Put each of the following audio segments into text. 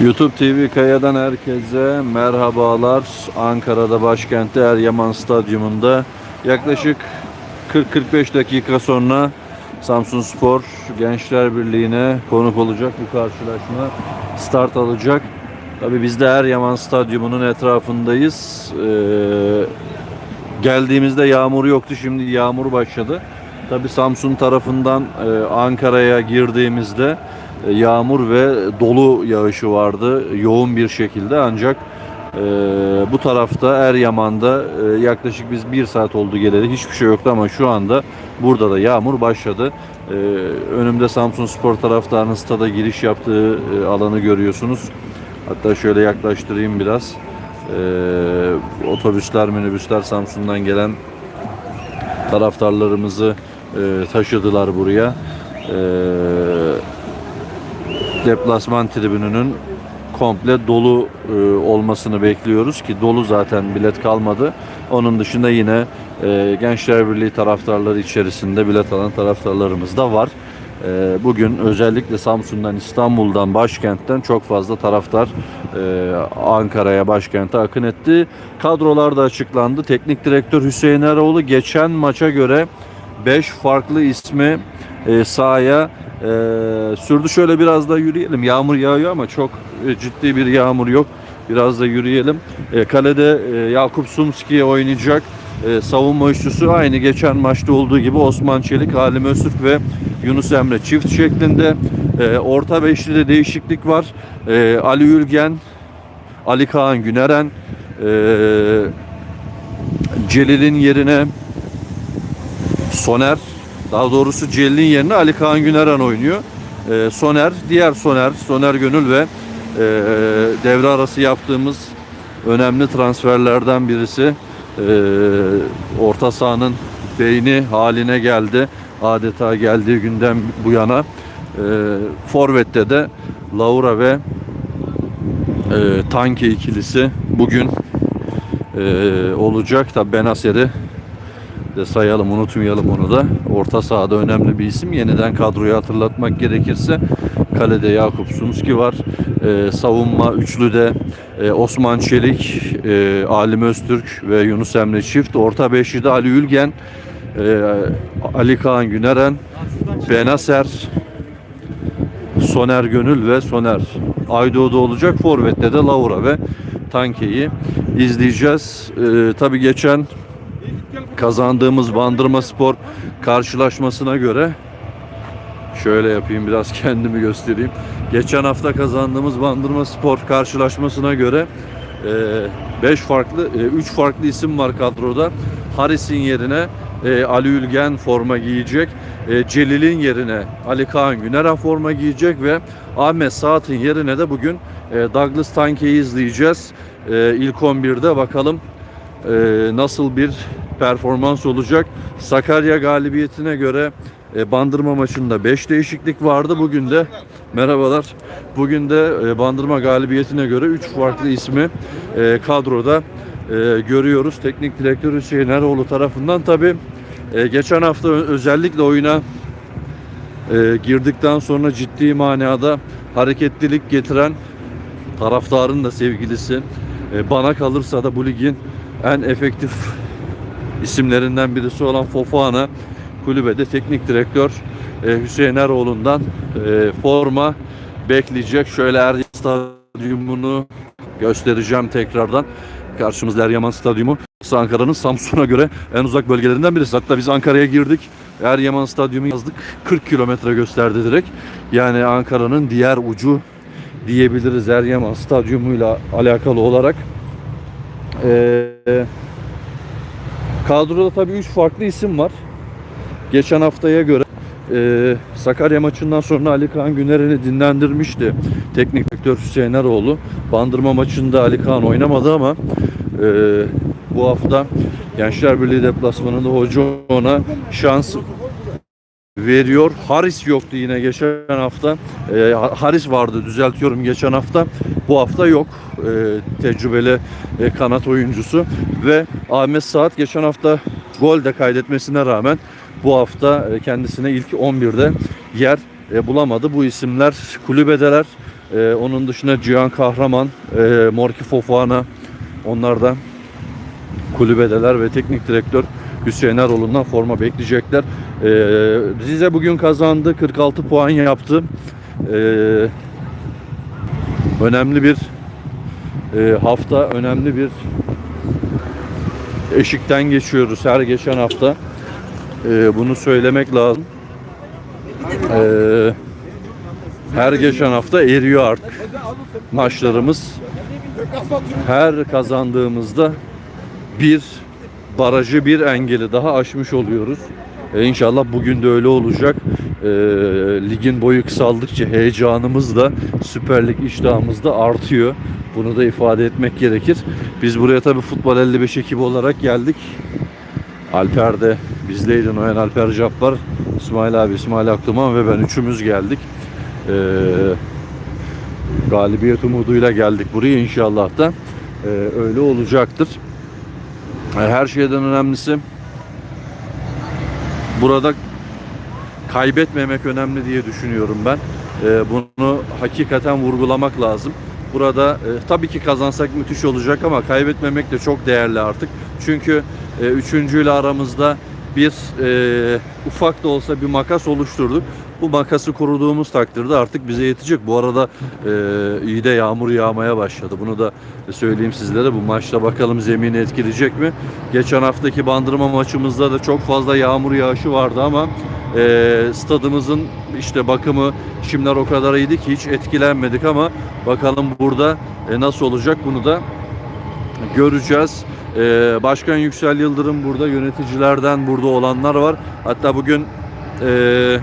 YouTube TV Kaya'dan herkese merhabalar. Ankara'da başkentte Eryaman Stadyumunda yaklaşık 40-45 dakika sonra Samsun Spor Gençler Birliği'ne konuk olacak bu karşılaşma start alacak. Tabii biz de Eryaman Stadyumu'nun etrafındayız. Ee, geldiğimizde yağmur yoktu şimdi yağmur başladı. Tabii Samsun tarafından e, Ankara'ya girdiğimizde yağmur ve dolu yağışı vardı yoğun bir şekilde ancak e, bu tarafta Eryaman'da e, yaklaşık biz bir saat oldu geleli hiçbir şey yoktu ama şu anda burada da yağmur başladı. E, önümde Samsun Spor taraftarının stada giriş yaptığı e, alanı görüyorsunuz. Hatta şöyle yaklaştırayım biraz. E, otobüsler, minibüsler Samsun'dan gelen taraftarlarımızı e, taşıdılar buraya. E, deplasman tribününün komple dolu e, olmasını bekliyoruz ki dolu zaten bilet kalmadı. Onun dışında yine e, Gençler Birliği taraftarları içerisinde bilet alan taraftarlarımız da var. E, bugün özellikle Samsun'dan, İstanbul'dan, başkentten çok fazla taraftar e, Ankara'ya, başkente akın etti. Kadrolar da açıklandı. Teknik direktör Hüseyin Eroğlu geçen maça göre 5 farklı ismi e, sahaya e, sürdü. Şöyle biraz da yürüyelim. Yağmur yağıyor ama çok e, ciddi bir yağmur yok. Biraz da yürüyelim. E, kalede e, Yakup Sumski oynayacak. E, savunma üçlüsü aynı geçen maçta olduğu gibi Osman Çelik, Halim Öztürk ve Yunus Emre çift şeklinde. E, orta beşlide değişiklik var. E, Ali Ülgen, Ali Kaan Güneren, e, Celil'in yerine Soner daha doğrusu Celil'in yerine Ali Kaan Güneren oynuyor. Ee, Soner, diğer Soner, Soner Gönül ve e, devre arası yaptığımız önemli transferlerden birisi. Ee, orta sahanın beyni haline geldi. Adeta geldiği günden bu yana. Ee, Forvet'te de Laura ve e, Tanke ikilisi bugün e, olacak. Tabi Benaser'i de sayalım unutmayalım onu da. Orta sahada önemli bir isim. Yeniden kadroyu hatırlatmak gerekirse kalede Yakup Sumski var. Ee, savunma üçlüde e, Osman Çelik, e, Alim Öztürk ve Yunus Emre Çift. Orta beşlide Ali Ülgen, e, Ali Kaan Güneren, Benaser, Soner Gönül ve Soner Aydoğdu olacak. Forvet'te de Laura ve Tanke'yi izleyeceğiz. Ee, tabii geçen kazandığımız Bandırma Spor karşılaşmasına göre şöyle yapayım biraz kendimi göstereyim. Geçen hafta kazandığımız Bandırma Spor karşılaşmasına göre 5 farklı 3 farklı isim var kadroda. Haris'in yerine e, Ali Ülgen forma giyecek. E, Celil'in yerine Ali Kaan Günera forma giyecek ve Ahmet Saat'in yerine de bugün e, Douglas Tanke'yi izleyeceğiz. E, ilk 11'de bakalım e, nasıl bir performans olacak. Sakarya galibiyetine göre e, Bandırma maçında 5 değişiklik vardı. Bugün de merhabalar. Bugün de e, Bandırma galibiyetine göre 3 farklı ismi e, kadroda e, görüyoruz. Teknik direktör Hüseyin Eroğlu tarafından tabi geçen hafta özellikle oyuna e, girdikten sonra ciddi manada hareketlilik getiren taraftarın da sevgilisi e, bana kalırsa da bu ligin en efektif isimlerinden birisi olan Fofana kulübede teknik direktör e, Hüseyin Eroğlu'ndan e, forma bekleyecek. Şöyle Eryaman Stadyumunu göstereceğim tekrardan. Karşımızda Eryaman Stadyumu. Ankara'nın Samsun'a göre en uzak bölgelerinden birisi. Hatta biz Ankara'ya girdik. Eryaman Stadyumu yazdık. 40 kilometre gösterdi direkt. Yani Ankara'nın diğer ucu diyebiliriz Eryaman Stadyumuyla alakalı olarak. Eee Kadroda tabii 3 farklı isim var. Geçen haftaya göre e, Sakarya maçından sonra Ali Kaan Güner'i dinlendirmişti teknik direktör Hüseyin Eroğlu. Bandırma maçında Ali Kaan oynamadı ama e, bu hafta Gençler Birliği deplasmanında hoca ona şans veriyor. Haris yoktu yine geçen hafta. E, Haris vardı düzeltiyorum geçen hafta. Bu hafta yok. E, tecrübeli e, kanat oyuncusu ve Ahmet Saat geçen hafta gol de kaydetmesine rağmen bu hafta e, kendisine ilk 11'de yer e, bulamadı. Bu isimler kulübedeler. E, onun dışında Cihan Kahraman, e, Morki Fofana onlar da kulübedeler ve teknik direktör Hüseyin Erol'undan forma bekleyecekler. E, Rize bugün kazandı. 46 puan yaptı. E, önemli bir e, hafta, önemli bir eşikten geçiyoruz her geçen hafta. E, bunu söylemek lazım. E, her geçen hafta eriyor artık maçlarımız. Her kazandığımızda bir barajı bir engeli daha aşmış oluyoruz. E, inşallah bugün de öyle olacak. E, ligin boyu kısaldıkça heyecanımız da Süper Lig iştahımız da artıyor. Bunu da ifade etmek gerekir. Biz buraya tabii Futbol 55 ekibi olarak geldik. Alper de bizleydin Noyan Alper Cabbar, İsmail abi, İsmail Aklıman ve ben üçümüz geldik. Ee, galibiyet umuduyla geldik buraya inşallah da e, öyle olacaktır. Her şeyden önemlisi burada kaybetmemek önemli diye düşünüyorum ben. E, Bunu hakikaten vurgulamak lazım. Burada e, tabii ki kazansak müthiş olacak ama kaybetmemek de çok değerli artık. Çünkü e, üçüncüyle aramızda bir e, ufak da olsa bir makas oluşturduk. Bu makası kuruduğumuz takdirde artık bize yetecek. Bu arada e, iyi de yağmur yağmaya başladı. Bunu da söyleyeyim sizlere. Bu maçta bakalım zemini etkileyecek mi? Geçen haftaki bandırma maçımızda da çok fazla yağmur yağışı vardı ama e, stadımızın işte bakımı şimdiler o kadar iyiydi ki hiç etkilenmedik ama bakalım burada e, nasıl olacak bunu da göreceğiz. Ee, Başkan Yüksel Yıldırım burada, yöneticilerden burada olanlar var. Hatta bugün e,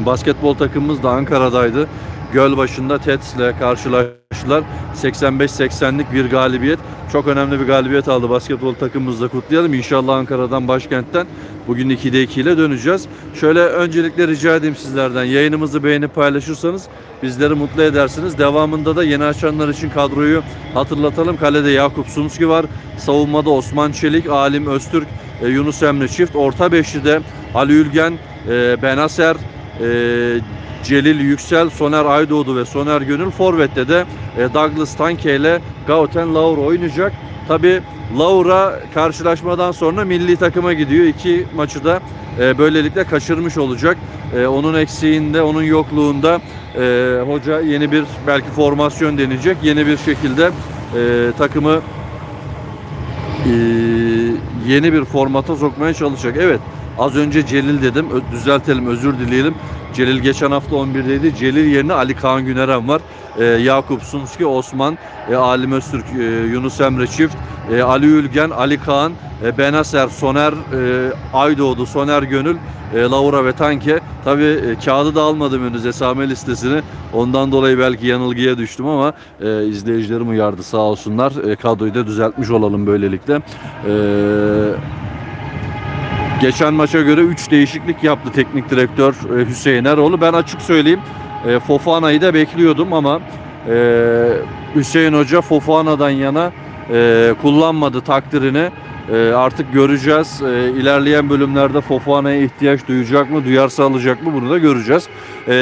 basketbol takımımız da Ankara'daydı. Gölbaşı'nda Tets'le karşılaştılar. 85-80'lik bir galibiyet. Çok önemli bir galibiyet aldı basketbol takımımızla kutlayalım. İnşallah Ankara'dan başkentten bugün 2'de 2 ile döneceğiz. Şöyle öncelikle rica edeyim sizlerden yayınımızı beğenip paylaşırsanız bizleri mutlu edersiniz. Devamında da yeni açanlar için kadroyu hatırlatalım. Kalede Yakup Sumski var. Savunmada Osman Çelik, Alim Öztürk, e, Yunus Emre Çift. Orta beşlide Ali Ülgen, e, Benaser, e, Celil Yüksel, Soner Aydoğdu ve Soner Gönül. Forvet'te de e, Douglas Tanke ile Gauten Laura oynayacak. Tabi Laura karşılaşmadan sonra milli takıma gidiyor. İki maçı da e, böylelikle kaçırmış olacak. E, onun eksiğinde, onun yokluğunda e, hoca yeni bir belki formasyon deneyecek. Yeni bir şekilde e, takımı e, yeni bir formata sokmaya çalışacak. Evet az önce Celil dedim. Düzeltelim özür dileyelim. Celil geçen hafta 11'deydi. Celil yerine Ali Kaan Güneren var. E, Yakup Sumski, Osman, e, Alim Öztürk, e, Yunus Emre Çift, e, Ali Ülgen, Ali Kaan, e, Benaser, Soner e, Aydoğdu, Soner Gönül, e, Laura ve Tanke. Tabi e, kağıdı da almadım henüz esame listesini. Ondan dolayı belki yanılgıya düştüm ama e, izleyicilerim uyardı sağ olsunlar. E, kadroyu da düzeltmiş olalım böylelikle. E, Geçen maça göre 3 değişiklik yaptı teknik direktör e, Hüseyin Eroğlu. Ben açık söyleyeyim e, Fofana'yı da bekliyordum ama e, Hüseyin Hoca Fofana'dan yana kullanmadı takdirini. Artık göreceğiz. İlerleyen bölümlerde Fofana'ya ihtiyaç duyacak mı, duyarsa alacak mı bunu da göreceğiz.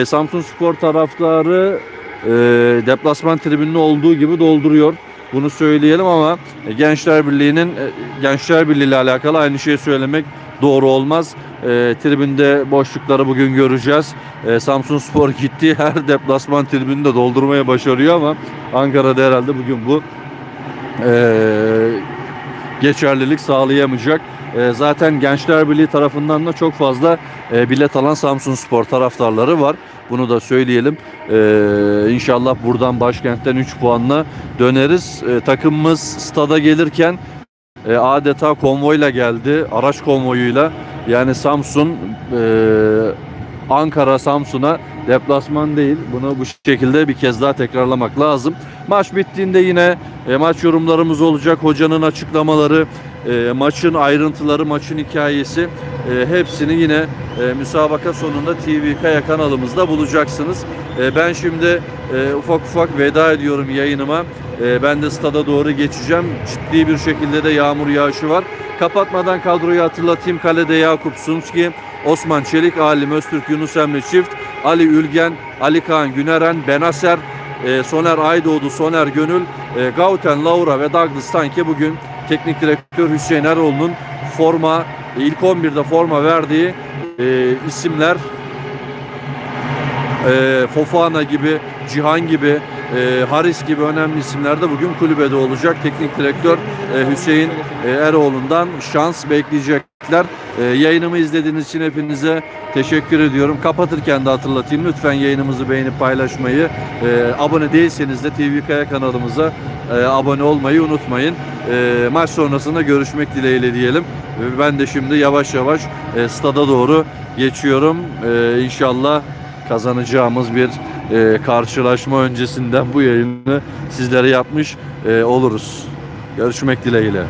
Samsun Spor taraftarı deplasman tribününü olduğu gibi dolduruyor. Bunu söyleyelim ama Gençler Birliği'nin Gençler Birliği ile alakalı aynı şeyi söylemek doğru olmaz. E, tribünde boşlukları bugün göreceğiz. E, Samsun Spor gitti her deplasman tribününü de doldurmaya başarıyor ama Ankara'da herhalde bugün bu e, geçerlilik sağlayamayacak. E, zaten Gençler Birliği tarafından da çok fazla e, bilet alan Samsun Spor taraftarları var. Bunu da söyleyelim. E, inşallah buradan başkentten 3 puanla döneriz. E, takımımız stada gelirken e, adeta konvoyla geldi. Araç konvoyuyla. Yani Samsun e, Ankara Samsun'a deplasman değil. Bunu bu şekilde bir kez daha tekrarlamak lazım. Maç bittiğinde yine e, maç yorumlarımız olacak. Hocanın açıklamaları, e, maçın ayrıntıları, maçın hikayesi e, hepsini yine e, müsabaka sonunda TV Kaya kanalımızda bulacaksınız. E, ben şimdi e, ufak ufak veda ediyorum yayınıma. E, ben de stada doğru geçeceğim. Ciddi bir şekilde de yağmur yağışı var. Kapatmadan kadroyu hatırlatayım. Kalede Yakup Sumski, Osman Çelik, Alim Öztürk, Yunus Emre Çift, Ali Ülgen, Ali Kaan Güneren, Benaser, e, Soner Aydoğdu, Soner Gönül, e, Gauten Laura ve Douglas Tanke bugün teknik direktör Hüseyin Eroğlu'nun forma ilk 11'de forma verdiği e, isimler e, Fofana gibi, Cihan gibi, e, Haris gibi önemli isimler de bugün kulübede olacak. Teknik direktör e, Hüseyin e, Eroğlu'ndan şans bekleyecekler. E, yayınımı izlediğiniz için hepinize teşekkür ediyorum. Kapatırken de hatırlatayım. Lütfen yayınımızı beğenip paylaşmayı, e, abone değilseniz de TV Kaya kanalımıza e, abone olmayı unutmayın. E, maç sonrasında görüşmek dileğiyle diyelim. E, ben de şimdi yavaş yavaş e, stada doğru geçiyorum. E, inşallah kazanacağımız bir e, karşılaşma öncesinden bu yayını sizlere yapmış e, oluruz. Görüşmek dileğiyle.